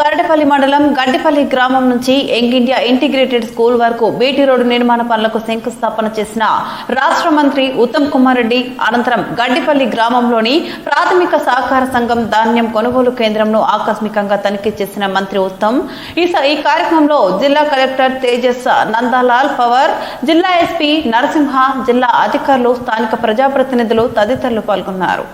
గడ్డిపల్లి మండలం గడ్డిపల్లి గ్రామం నుంచి యంగ్ ఇండియా ఇంటిగ్రేటెడ్ స్కూల్ వరకు బీటీ రోడ్డు నిర్మాణ పనులకు శంకుస్థాపన చేసిన రాష్ట్ర మంత్రి ఉత్తమ్ కుమార్ రెడ్డి అనంతరం గడ్డిపల్లి గ్రామంలోని ప్రాథమిక సహకార సంఘం ధాన్యం కొనుగోలు కేంద్రంను ఆకస్మికంగా తనిఖీ చేసిన మంత్రి ఉత్తమ్ ఈ ఈ కార్యక్రమంలో జిల్లా కలెక్టర్ తేజస్ నందాలాల్ పవర్ జిల్లా ఎస్పీ నరసింహ జిల్లా అధికారులు స్థానిక ప్రజాప్రతినిధులు తదితరులు పాల్గొన్నారు.